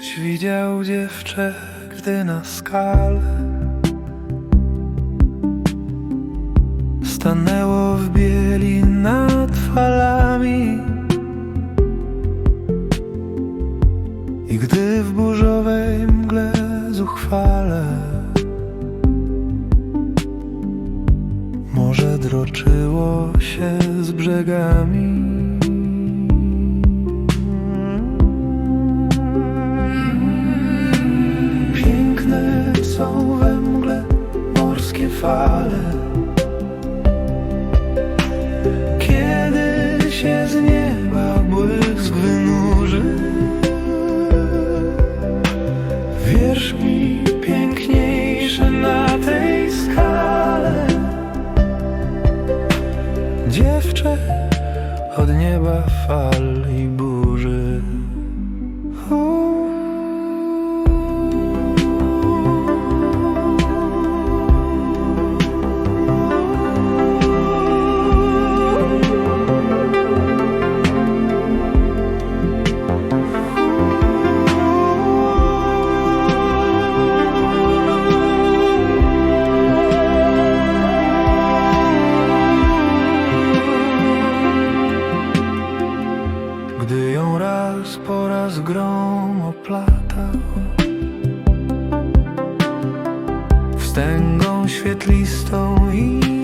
widział dziewczę, gdy na skale stanęło w bieli nad falami i gdy w burzowej mgle zuchwale morze droczyło się z brzegami. Fale. Kiedy się z nieba błysk wynurzy, wierz mi piękniejsze na tej skale. Dziewczę od nieba fal grom oplatał. Wstęgą świetlistą i